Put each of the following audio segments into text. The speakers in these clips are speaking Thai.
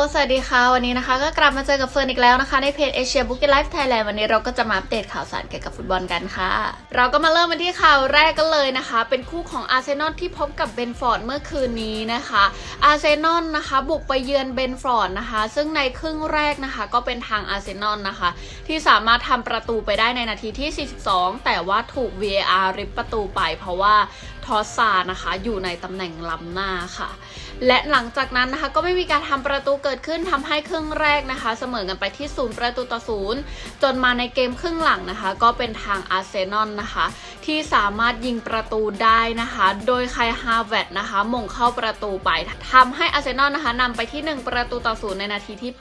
สวัสดีค่ะ วันนี้นะคะ ก็กลับมาเจอกับเฟิร์นอีกแล้วนะคะ ในเพจ Asia Book Life Thailand วันนี้เราก็จะมาอัปเดตข่าวสารเกี่ยวกับฟุตบอลกันค่ะ เราก็มาเริ่มกันที่ข่าวแรกกันเลยนะคะ เป็นคู่ของอาร์เซนอลที่พบกับเบนฟอร์ดเมื่อคืนนี้นะคะ อาร์เซนอลนะคะ บุกไปเยือนเบนฟอร์ดนะคะ ซึ่งในครึ่งแรกนะคะ ก็เป็นทางอาร์เซนอลนะคะ ที่สามารถทำประตูไปได้ในนาทีที่ 42 แต่ว่าถูก VAR ริบประตูไป เพราะว่าทอสซานะคะ อยู่ในตำแหน่งล้ำหน้าค่ะ และหลังจากนั้นนะคะก็ไม่มีการทำประตูเกิดขึ้นทำให้ครึ่งแรกนะคะ เสมอกันไปที่ศูนย์ประตูต่อศูนย์จนมาในเกมครึ่งหลังนะคะ ก็เป็นทางอาร์เซนอลนะคะ ที่สามารถยิงประตูได้นะคะ โดยไคลฮาร์เวตนะคะมงเข้าประตูไปทำให้อาร์เซนอลนะคะนำไปที่ 1 ประตูต่อศูนย์ในนาทีที่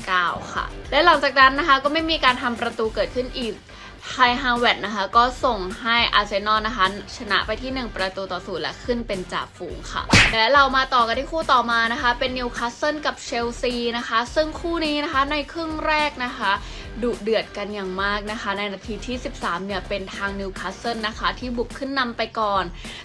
89 ค่ะ และหลังจากนั้นนะคะก็ไม่มีการทำประตูเกิดขึ้นอีก ไฮฮาวเวตนะคะ ก็ส่งให้อาร์เซนอลนะคะ ชนะไปที่ 1 ประตูต่อศูนย์และขึ้นเป็นจ่าฝูงค่ะ และเรามาต่อกันที่คู่ต่อมานะคะ เป็นนิวคาสเซิลกับเชลซีนะคะ ซึ่งคู่นี้นะคะในครึ่งแรกนะคะ ดุเดือดกันอย่างมากนะคะ ในนาทีที่ 13 เนี่ยเป็นทางนิวคาสเซิลนะคะ ที่บุกขึ้นนำไปก่อน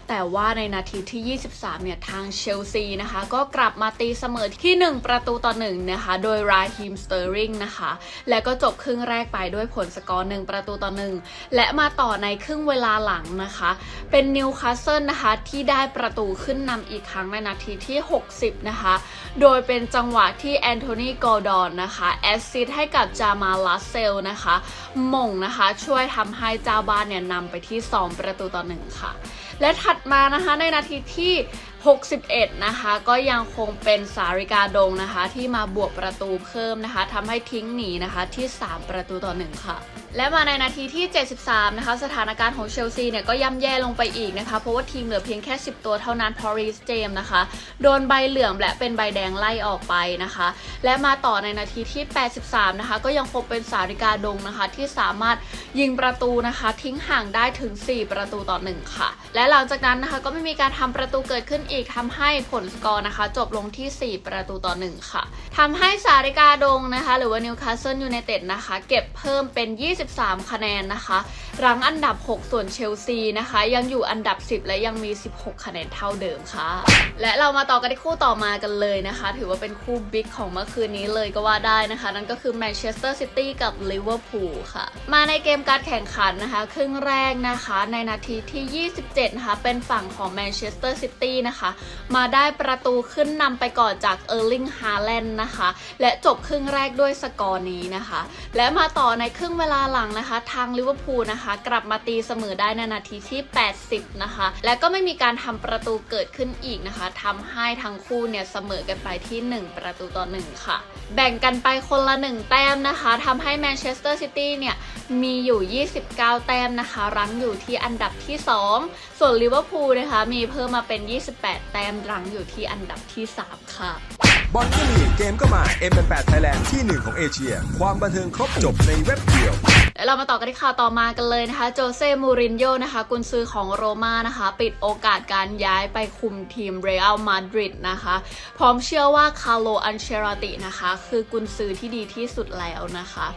แต่ว่าในนาทีที่ 23 เนี่ยทางเชลซีนะคะ ก็กลับมาตีเสมอที่ 1 ประตูต่อ1นะคะ โดยราฮิมสเตอร์ริงนะคะ และก็จบครึ่งแรกไปด้วยผลสกอร์ 1 ประตูต่อ 1 และมาต่อในครึ่งเวลาหลังนะคะ เป็นนิวคาสเซิลนะคะที่ได้ประตูขึ้นนำอีกครั้งในนาทีที่ 60 นะคะ โดยเป็นจังหวะที่แอนโทนีโกลดอนนะคะแอสซิสต์ให้กับจามาลัสเซลนะคะมงนะคะ ช่วยทำให้เจ้าบ้านเนี่ยนำไปที่ 2 ประตูต่อ1ค่ะ และถัดมานะคะในนาทีที่ 61 นะคะ ก็ยังคงเป็นสาริกาดงนะคะ ที่มาบวกประตูเพิ่มนะคะทำให้ทิ้งหนีนะคะที่ 3 ประตูต่อ 1 ค่ะ และมาในนาทีที่ 73 นะคะ สถานการณ์ของเชลซีเนี่ยก็ย่ำแย่ลงไปอีกนะคะ เพราะว่าทีมเหลือเพียงแค่ 10 ตัวเท่านั้นพอริสเจมนะคะ โดนใบเหลืองและเป็นใบแดงไล่ออกไปนะคะ และมาต่อในนาทีที่ 83 นะคะ ก็ยังคงเป็นสาริกาดงนะคะ ที่สามารถยิงประตูนะคะ ทิ้งห่างได้ถึง 4 ประตูต่อ 1 ค่ะ และหลังจากนั้นนะคะก็ไม่มีการทำประตูเกิดขึ้นอีกทำให้ผลสกอร์นะคะ จบลงที่ 4 ประตูต่อ 1 ค่ะทำให้สาริกาดงนะคะ หรือว่านิวคาสเซิลยูไนเต็ดนะคะ เก็บเพิ่มเป็น 23 คะแนนนะคะ รั้งอันดับ 6 ส่วนเชลซีนะคะ ยังอยู่อันดับ 10 และยังมี 16 คะแนนเท่าเดิมค่ะ และเรามาต่อกันที่คู่ต่อมากันเลยนะคะ ถือว่าเป็นคู่บิ๊กของเมื่อคืนนี้เลยก็ว่าได้นะคะ นั่นก็คือแมนเชสเตอร์ซิตี้กับลิเวอร์พูลค่ะ มาในเกมการแข่งขันนะคะ ครึ่งแรกนะคะ ในนาทีที่ 27 นะคะ เป็นฝั่งของแมนเชสเตอร์ซิตี้นะคะมาได้ประตูขึ้นนำไปก่อนจากเออร์ลิงฮาแลนด์นะคะ และจบครึ่งแรกด้วยสกอร์นี้นะคะ และมาต่อในครึ่งเวลาหลังนะคะ ทางลิเวอร์พูลนะคะ กลับมาตีเสมอได้ในนาทีที่ 80 นะคะ และก็ไม่มีการทำประตูเกิดขึ้นอีกนะคะทำให้ทั้งคู่เนี่ยเสมอกันไปที่ 1 ประตูต่อ 1 ค่ะ แบ่งกันไปคนละ 1 แต้มนะคะทำให้แมนเชสเตอร์ซิตี้เนี่ยมีอยู่ 29 แต้มนะคะ รั้งอยู่ที่อันดับที่ 2 ส่วนลิเวอร์พูลนะคะ มีเพิ่มมาเป็น 28 แต้มรั้งอยู่ที่อันดับที่ 3 ค่ะบอลก็มีเกมก็มา M8 Thailand ที่หนึ่งของเอเชีย ความบันเทิงครบจบในเว็บเดียว เรามาต่อกันที่ข่าวต่อมากันเลยนะคะ โจเซ่มูรินโญ่นะคะกุนซือของโรม่านะคะ ปิดโอกาสการย้ายไปคุมทีมเรอัลมาดริดนะคะ พร้อมเชื่อว่าคาร์โลอันเชราตินะคะ คือกุนซือที่ดีที่สุดแล้วนะคะ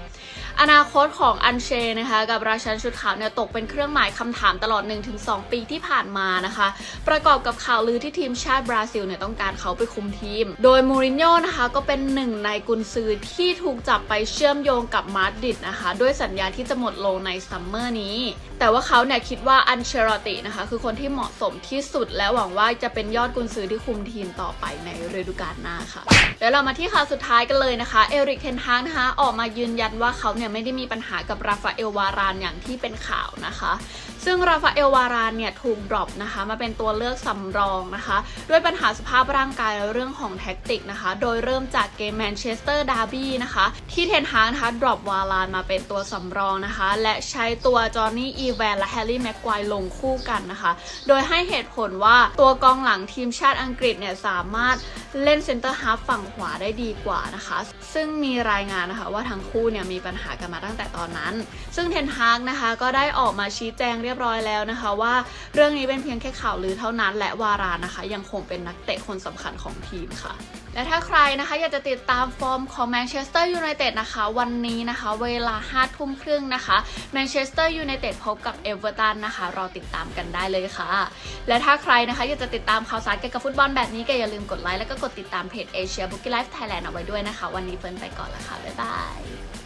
อนาคตของอันเชนะคะ กับราชันชุดขาวเนี่ยตกเป็นเครื่องหมายคำถามตลอด 1-2 ปีที่ผ่านมานะคะ ประกอบกับข่าวลือที่ทีมชาติบราซิลเนี่ยต้องการเขาไปคุมทีม โดยมูรินโญ่นะคะก็เป็นหนึ่งในกุนซือที่ถูกจับไปเชื่อมโยงกับมาดริดนะคะ ด้วยสัญญาที่จะหมดลงในซัมเมอร์นี้ แต่ว่าเขาเนี่ยคิดว่าอันเชรตินะคะ คือคนที่เหมาะสมที่สุดและหวังว่าจะเป็นยอดกุนซือที่คุมทีมต่อไปในฤดูกาลหน้าค่ะเดี๋ยวเรามาที่ข่าวสุดท้ายกันเลยนะคะ เอริกเทนฮางนะคะออกมายืนยันว่าเขาเนี่ยไม่ได้มีปัญหากับราฟาเอลวารานอย่างที่เป็นข่าวนะคะ ซึ่งราฟาเอลวารานเนี่ยถูกดรอปนะคะมาเป็นตัวเลือกสำรองนะคะ ด้วยปัญหาสภาพร่างกายและเรื่องของแท็กติกนะคะ โดยเริ่มจากเกมแมนเชสเตอร์ดาร์บี้นะคะที่เทนฮางนะคะดรอปวารานมาเป็นตัวสำรองนะคะ และใช้ตัวจอห์นนี่อีแวนและแฮร์รี่แม็กควายลงคู่กันนะคะ โดยให้เหตุผลว่าตัวกองหลังทีมชาติอังกฤษเนี่ยสามารถ เล่นเซนเตอร์ฮาร์ฟฝั่งขวาได้ดีกว่านะคะ ซึ่งมีรายงานนะคะว่าทั้งคู่เนี่ยมีปัญหากันมาตั้งแต่ตอนนั้น ซึ่งเทนฮากนะคะก็ได้ออกมาชี้แจงเรียบร้อยแล้วนะคะ ว่าเรื่องนี้เป็นเพียงแค่ข่าวลือเท่านั้น และวารานนะคะ ยังคงเป็นนักเตะคนสำคัญของทีมค่ะ และถ้าใครนะคะอยากจะติดตามฟอร์มของแมนเชสเตอร์ยูไนเต็ดนะคะ วันนี้นะคะ เวลาห้าทุ่มครึ่งนะคะแมนเชสเตอร์ยูไนเต็ดพบกับเอเวอร์ตันนะคะรอติดตามกันได้เลยค่ะ และถ้าใครนะคะอยากจะติดตามข่าวสารเกี่ยวกับฟุตบอลแบบนี้ก็อย่าลืมกดไลค์แล้วก็กดติดตามเพจเอเชียบุกิไลฟ์ไทยแลนด์เอาไว้ด้วยนะคะ วันนี้เฟิร์นไปก่อนละค่ะบ๊ายบาย